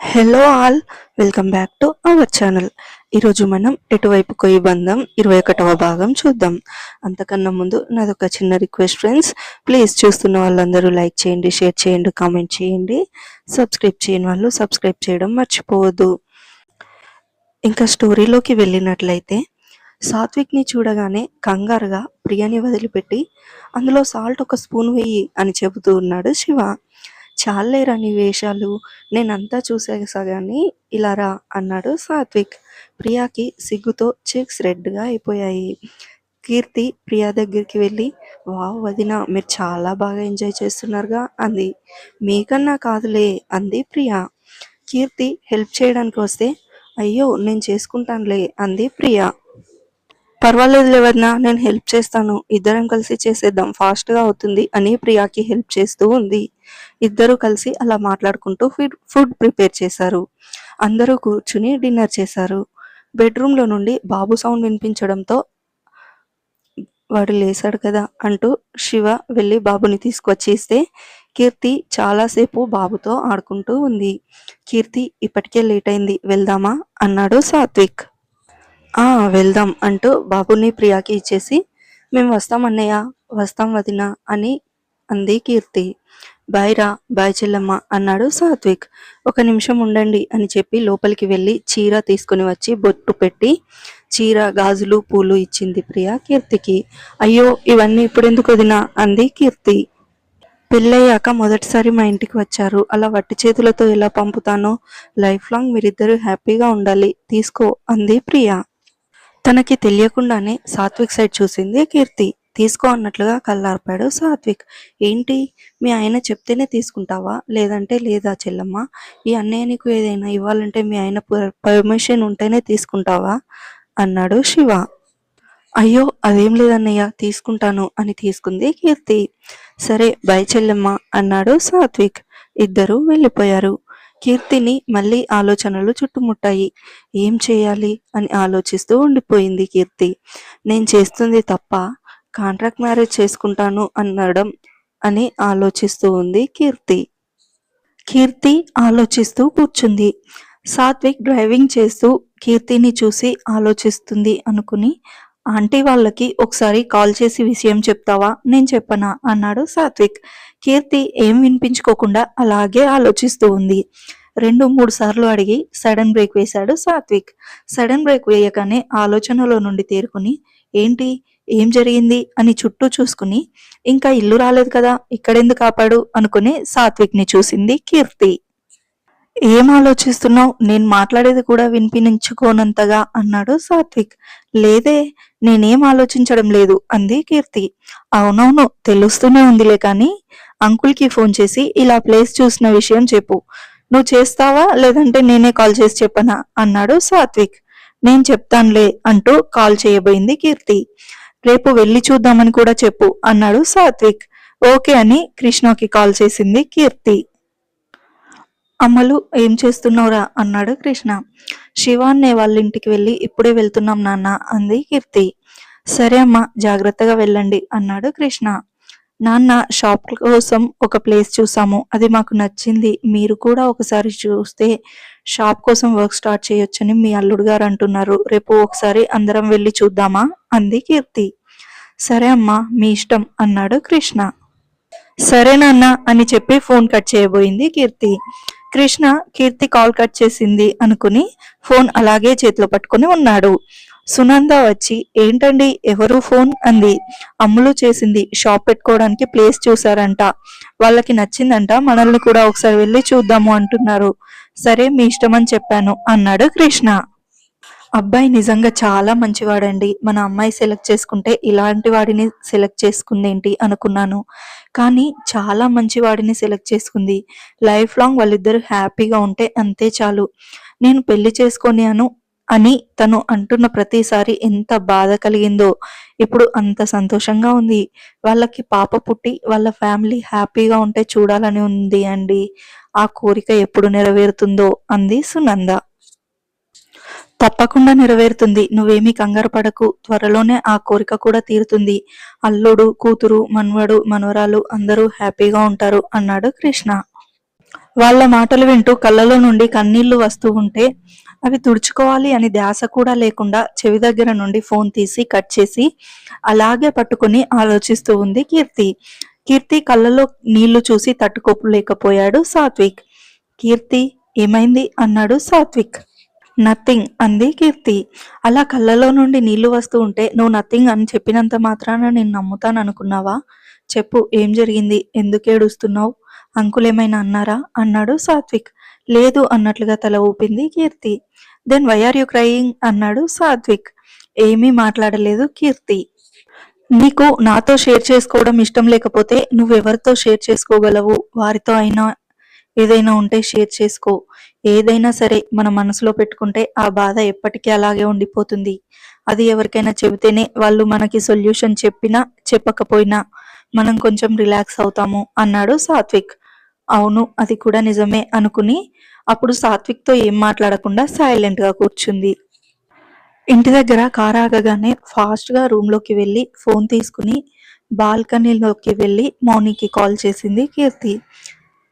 Hello all welcome back to our channel ఈరోజు మనం ఎటువైపు కొయ్యి బంధం? ఇరవై ఒకటవ భాగం చూద్దాం. అంతకన్నా ముందు నాదొక చిన్న రిక్వెస్ట్ ఫ్రెండ్స్ ప్లీజ్ చూస్తున్న వాళ్ళందరూ లైక్ చేయండి షేర్ చేయండి కామెంట్ చేయండి. సబ్స్క్రైబ్ చేయని వాళ్ళు సబ్స్క్రైబ్ చేయడం మర్చిపోవద్దు. ఇంకా స్టోరీలోకి వెళ్ళినట్లయితే సాత్విక్ని చూడగానే కంగారుగా ప్రియాని వదిలిపెట్టి అందులో సాల్ట్ ఒక స్పూన్ వెయ్యి అని చెబుతూ ఉన్నాడు శివ. చాలేరా నీ వేషాలు? నేనంతా చూసేసా కానీ ఇలా రా అన్నాడు సాత్విక్. ప్రియాకి సిగ్గుతో చెక్స్ రెడ్గా అయిపోయాయి. కీర్తి ప్రియా దగ్గరికి వెళ్ళి వావ్ వదిన మీరు చాలా బాగా ఎంజాయ్ చేస్తున్నారుగా అంది. మీకన్నా కాదులే అంది ప్రియా. కీర్తి హెల్ప్ చేయడానికి వస్తే అయ్యో నేను చేసుకుంటానులే అంది ప్రియా. పర్వాలేదు లేవన్నా నేను హెల్ప్ చేస్తాను. ఇద్దరం కలిసి చేసేద్దాం. ఫాస్ట్గా అవుతుంది అని ప్రియాకి హెల్ప్ చేస్తూ ఉంది. ఇద్దరు కలిసి అలా మాట్లాడుకుంటూ ఫుడ్ ఫుడ్ ప్రిపేర్ చేశారు. అందరూ కూర్చుని డిన్నర్ చేశారు. బెడ్రూమ్లో నుండి బాబు సౌండ్ వినిపించడంతో వాడు లేశాడు కదా అంటూ శివ వెళ్ళి బాబుని తీసుకొచ్చి ఇస్తే కీర్తి చాలాసేపు బాబుతో ఆడుకుంటూ ఉంది. కీర్తి ఇప్పటికే లేట్ అయింది వెళ్దామా? అన్నాడు సాత్విక్. వెళ్దాం అంటూ బాబుని ప్రియాకి ఇచ్చేసి మేము వస్తాం అన్నయ్య వస్తాం వదిన అని అంది కీర్తి. బాయ్ రా బాయ్ చెల్లమ్మ అన్నాడు సాత్విక్. ఒక నిమిషం ఉండండి అని చెప్పి లోపలికి వెళ్ళి చీర తీసుకుని వచ్చి బొట్టు పెట్టి చీర గాజులు పూలు ఇచ్చింది ప్రియ కీర్తికి. అయ్యో ఇవన్నీ ఇప్పుడెందుకు వదినా అంది కీర్తి. పెళ్ళయ్యాక మొదటిసారి మా ఇంటికి వచ్చారు. అలా వట్టి చేతులతో ఎలా పంపుతానో లైఫ్ లాంగ్ మీరిద్దరూ హ్యాపీగా ఉండాలి. తీసుకో అంది ప్రియ. తనకి తెలియకుండానే సాత్విక్ సైడ్ చూసింది కీర్తి. తీసుకో అన్నట్లుగా కళ్ళార్పాడు సాత్విక్. ఏంటి? మీ ఆయన చెప్తేనే తీసుకుంటావా? లేదంటే లేదా చెల్లమ్మ? ఈ అన్నయ్య నీకు ఏదైనా ఇవ్వాలంటే మీ ఆయన పర్మిషన్ ఉంటేనే తీసుకుంటావా? అన్నాడు శివ. అయ్యో అదేం లేదన్నయ్య తీసుకుంటాను అని తీసుకుంది కీర్తి. సరే బై చెల్లెమ్మ అన్నాడు సాత్విక్. ఇద్దరు వెళ్ళిపోయారు. కీర్తిని మళ్ళీ ఆలోచనలు చుట్టుముట్టాయి. ఏం చేయాలి? అని ఆలోచిస్తూ ఉండిపోయింది కీర్తి. నేను చేస్తుంది తప్ప కాంట్రాక్ట్ మ్యారేజ్ చేసుకుంటాను అనడం అని ఆలోచిస్తూ ఉంది కీర్తి. కీర్తి ఆలోచిస్తూ కూర్చుంది. సాత్విక్ డ్రైవింగ్ చేస్తూ కీర్తిని చూసి ఆలోచిస్తుంది అనుకుని ఆంటీ వాళ్ళకి ఒకసారి కాల్ చేసి విషయం చెప్తావా? నేను చెప్పనా? అన్నాడు సాత్విక్. కీర్తి ఏం వినిపించుకోకుండా అలాగే ఆలోచిస్తూ ఉంది. రెండు మూడు సార్లు అడిగి సడన్ బ్రేక్ వేశాడు సాత్విక్. సడన్ బ్రేక్ వేయగానే ఆలోచనలో నుండి తేరుకుని ఏంటి? ఏం జరిగింది? అని చుట్టూ చూసుకుని ఇంకా ఇల్లు రాలేదు కదా ఇక్కడెందుకు కాపాడు అనుకుని సాత్విక్ని చూసింది కీర్తి. ఏం ఆలోచిస్తున్నావు? నేను మాట్లాడేది కూడా వినిపించుకోనంతగా అన్నాడు సాత్విక్. లేదే నేనేం ఆలోచించడం లేదు అంది కీర్తి. అవునవును తెలుస్తూనే ఉందిలే కానీ అంకుల్కి ఫోన్ చేసి ఇలా ప్లేస్ చూసిన విషయం చెప్పు. నువ్వు చేస్తావా? లేదంటే నేనే కాల్ చేసి చెప్పనా? అన్నాడు సాత్విక్. నేను చెప్తానులే అంటూ కాల్ చేయబోయింది కీర్తి. రేపు వెళ్ళి చూద్దామని కూడా చెప్పు అన్నాడు సాత్విక్. ఓకే అని కృష్ణకి కాల్ చేసింది కీర్తి. అమ్మలు ఏం చేస్తున్నావురా? అన్నాడు కృష్ణ. శివాన్నే వాళ్ళ ఇంటికి వెళ్ళి ఇప్పుడే వెళ్తున్నాం నాన్న అంది కీర్తి. సరే అమ్మా జాగ్రత్తగా వెళ్ళండి అన్నాడు కృష్ణ. నాన్న షాప్ కోసం ఒక ప్లేస్ చూసాము. అది మాకు నచ్చింది. మీరు కూడా ఒకసారి చూస్తే షాప్ కోసం వర్క్ స్టార్ట్ చేయొచ్చని మీ అల్లుడు గారు అంటున్నారు. రేపు ఒకసారి అందరం వెళ్ళి చూద్దామా? అంది కీర్తి. సరే అమ్మా మీ ఇష్టం అన్నాడు కృష్ణ. సరే నాన్న అని చెప్పి ఫోన్ కట్ చేయబోయింది కీర్తి. కృష్ణ కీర్తి కాల్ కట్ చేసింది అనుకుని ఫోన్ అలాగే చేతిలో పట్టుకుని ఉన్నాడు. సునంద వచ్చి ఏంటండి ఎవరు ఫోన్? అంది. అమ్ములు చేసింది షాప్ పెట్టుకోవడానికి ప్లేస్ చూసారంట వాళ్ళకి నచ్చిందంట మనల్ని కూడా ఒకసారి వెళ్ళి చూద్దాము అంటున్నారు. సరే మీ ఇష్టం అని చెప్పాను అన్నాడు కృష్ణ. అబ్బాయి నిజంగా చాలా మంచివాడండి. మన అమ్మాయి సెలెక్ట్ చేసుకుంటే ఇలాంటి వాడిని సెలెక్ట్ చేసుకుందేంటి అనుకున్నాను. కానీ చాలా మంచి వాడిని సెలెక్ట్ చేసుకుంది. లైఫ్ లాంగ్ వాళ్ళిద్దరు హ్యాపీగా ఉంటే అంతే చాలు. నేను పెళ్ళి చేసుకొని అను అని తను అంటున్న ప్రతిసారి ఎంత బాధ కలిగిందో. ఇప్పుడు అంత సంతోషంగా ఉంది. వాళ్ళకి పాప పుట్టి వాళ్ళ ఫ్యామిలీ హ్యాపీగా ఉంటే చూడాలని ఉంది అండి. ఆ కోరిక ఎప్పుడు నెరవేరుతుందో అంది సునంద. తప్పకుండా నెరవేరుతుంది. నువ్వేమీ కంగారు పడకు. త్వరలోనే ఆ కోరిక కూడా తీరుతుంది. అల్లుడు కూతురు మన్వడు మనవరాలు అందరూ హ్యాపీగా ఉంటారు అన్నాడు కృష్ణ. వాళ్ళ మాటలు వింటూ కళ్ళలో నుండి కన్నీళ్ళు వస్తూ ఉంటే అవి తుడుచుకోవాలి అని ధ్యాస కూడా లేకుండా చెవి దగ్గర నుండి ఫోన్ తీసి కట్ చేసి అలాగే పట్టుకుని ఆలోచిస్తూ ఉంది కీర్తి. కీర్తి కళ్ళలో నీళ్ళు చూసి తట్టుకోలేకపోయాడు సాత్విక్. కీర్తి ఏమైంది? అన్నాడు సాత్విక్. నథింగ్ అంది కీర్తి. అలా కళ్ళలో నుండి నీళ్ళు వస్తూ ఉంటే నువ్వు నథింగ్ అని చెప్పినంత మాత్రాన నేను నమ్ముతాను అనుకున్నావా చెప్పు ఏం జరిగింది? ఎందుకు ఏడుస్తున్నావు? అంకుల్ ఏమైనా అన్నారా? అన్నాడు సాత్విక్. లేదు అన్నట్లుగా తల ఊపింది Keerthi. Then why are you crying అన్నాడు సాత్విక్. ఏమీ మాట్లాడలేదు కీర్తి. నీకు నాతో షేర్ చేసుకోవడం ఇష్టం లేకపోతే నువ్వెవరితో షేర్ చేసుకోగలవు? వారితో అయినా ఏదైనా ఉంటే షేర్ చేసుకో. ఏదైనా సరే మన మనసులో పెట్టుకుంటే ఆ బాధ ఎప్పటికీ అలాగే ఉండిపోతుంది. అది ఎవరికైనా చెబితేనే వాళ్ళు మనకి సొల్యూషన్ చెప్పినా చెప్పకపోయినా మనం కొంచెం రిలాక్స్ అవుతాము అన్నాడు సాత్విక్. అవును అది కూడా నిజమే అనుకుని అప్పుడు సాత్విక్తో ఏం మాట్లాడకుండా సైలెంట్గా కూర్చుంది. ఇంటి దగ్గర కార్ ఆగగానే ఫాస్ట్గా రూమ్లోకి వెళ్ళి ఫోన్ తీసుకుని బాల్కనీలోకి వెళ్ళి మౌనికి కాల్ చేసింది కీర్తి.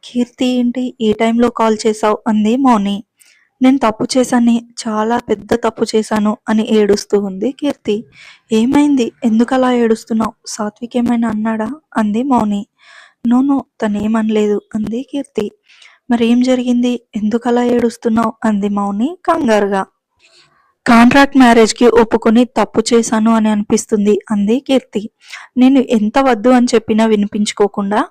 కీర్తి ఏంటి? ఏ టైంలో కాల్ చేసావు అంది మౌని. నేను తప్పు చేశాను చాలా పెద్ద తప్పు చేశాను అని ఏడుస్తూ ఉంది కీర్తి. ఏమైంది? ఎందుకు అలా ఏడుస్తున్నావు? సాత్విక్ ఏమైనా అన్నాడా? అంది మౌని. నోను తనేమనలేదు అంది కీర్తి. మరి ఏం జరిగింది? ఎందుకు అలా ఏడుస్తున్నావు? అంది మౌని కంగారుగా. కాంట్రాక్ట్ మ్యారేజ్కి ఒప్పుకొని తప్పు చేశాను అని అనిపిస్తుంది అంది కీర్తి. నేను ఎంత వద్దు అని చెప్పినా వినిపించుకోకుండా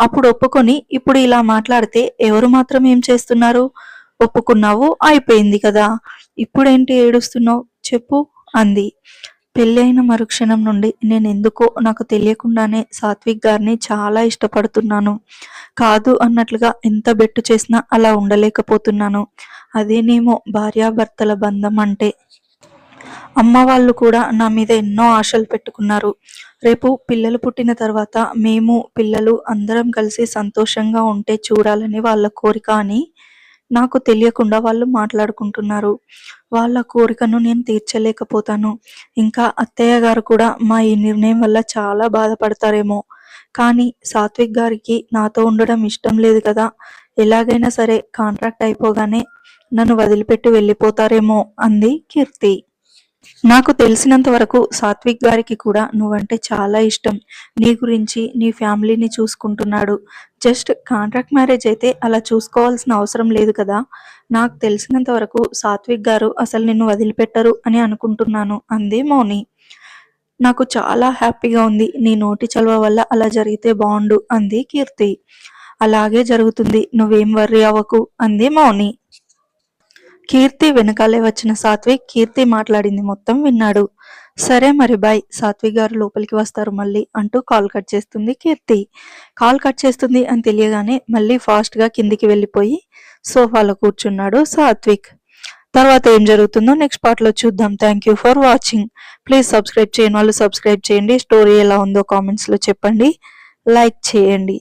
అప్పుడు ఒప్పుకొని ఇప్పుడు ఇలా మాట్లాడితే ఎవరు మాత్రం ఏం చేస్తున్నారు? ఒప్పుకున్నావు అయిపోయింది కదా. ఇప్పుడేంటి ఏడుస్తున్నావు? చెప్పు అంది. పెళ్ళి అయిన మరుక్షణం నుండి నేను ఎందుకో నాకు తెలియకుండానే సాత్విక్ గారిని చాలా ఇష్టపడుతున్నాను. కాదు అన్నట్లుగా ఎంత బెట్టు చేసినా అలా ఉండలేకపోతున్నాను. అదేనేమో భార్యాభర్తల బంధం అంటే. అమ్మ వాళ్ళు కూడా నా మీద ఎన్నో ఆశలు పెట్టుకున్నారు. రేపు పిల్లలు పుట్టిన తర్వాత మేము పిల్లలు అందరం కలిసి సంతోషంగా ఉంటే చూడాలని వాళ్ళ కోరిక అని నాకు తెలియకుండా వాళ్ళు మాట్లాడుకుంటున్నారు. వాళ్ళ కోరికను నేను తీర్చలేకపోతాను. ఇంకా అత్తయ్య గారు కూడా మా ఈ నిర్ణయం వల్ల చాలా బాధపడతారేమో. కానీ సాత్విక్ గారికి నాతో ఉండడం ఇష్టం లేదు కదా. ఎలాగైనా సరే కాంట్రాక్ట్ అయిపోగానే నన్ను వదిలిపెట్టి వెళ్ళిపోతారేమో అంది కీర్తి. నాకు తెలిసినంత వరకు సాత్విక్ గారికి కూడా నువ్వంటే చాలా ఇష్టం. నీ గురించి నీ ఫ్యామిలీని చూసుకుంటున్నాడు. జస్ట్ కాంట్రాక్ట్ మ్యారేజ్ అయితే అలా చూసుకోవాల్సిన అవసరం లేదు కదా. నాకు తెలిసినంత వరకు సాత్విక్ గారు అసలు నిన్ను వదిలిపెట్టరు అని అనుకుంటున్నాను అంది మౌని. నాకు చాలా హ్యాపీగా ఉంది. నీ నోటి చలవ వల్ల అలా జరిగితే బాగుండు అంది కీర్తి. అలాగే జరుగుతుంది. నువ్వేం వర్రీ అవ్వకు అంది మౌని. కీర్తి వెనకాలే వచ్చిన సాత్విక్ కీర్తి మాట్లాడింది మొత్తం విన్నాడు. సరే మరి బాయ్. సాత్విక్ గారు లోపలికి వస్తారు మళ్ళీ అంటూ కాల్ కట్ చేస్తుంది కీర్తి. కాల్ కట్ చేస్తుంది అని తెలియగానే మళ్ళీ ఫాస్ట్గా కిందికి వెళ్ళిపోయి సోఫాలో కూర్చున్నాడు సాత్విక్. తర్వాత ఏం జరుగుతుందో నెక్స్ట్ పార్ట్లో చూద్దాం. Thank you for watching please subscribe చేయని వాళ్ళు సబ్స్క్రైబ్ చేయండి. స్టోరీ ఎలా ఉందో కామెంట్స్లో చెప్పండి. లైక్ చేయండి.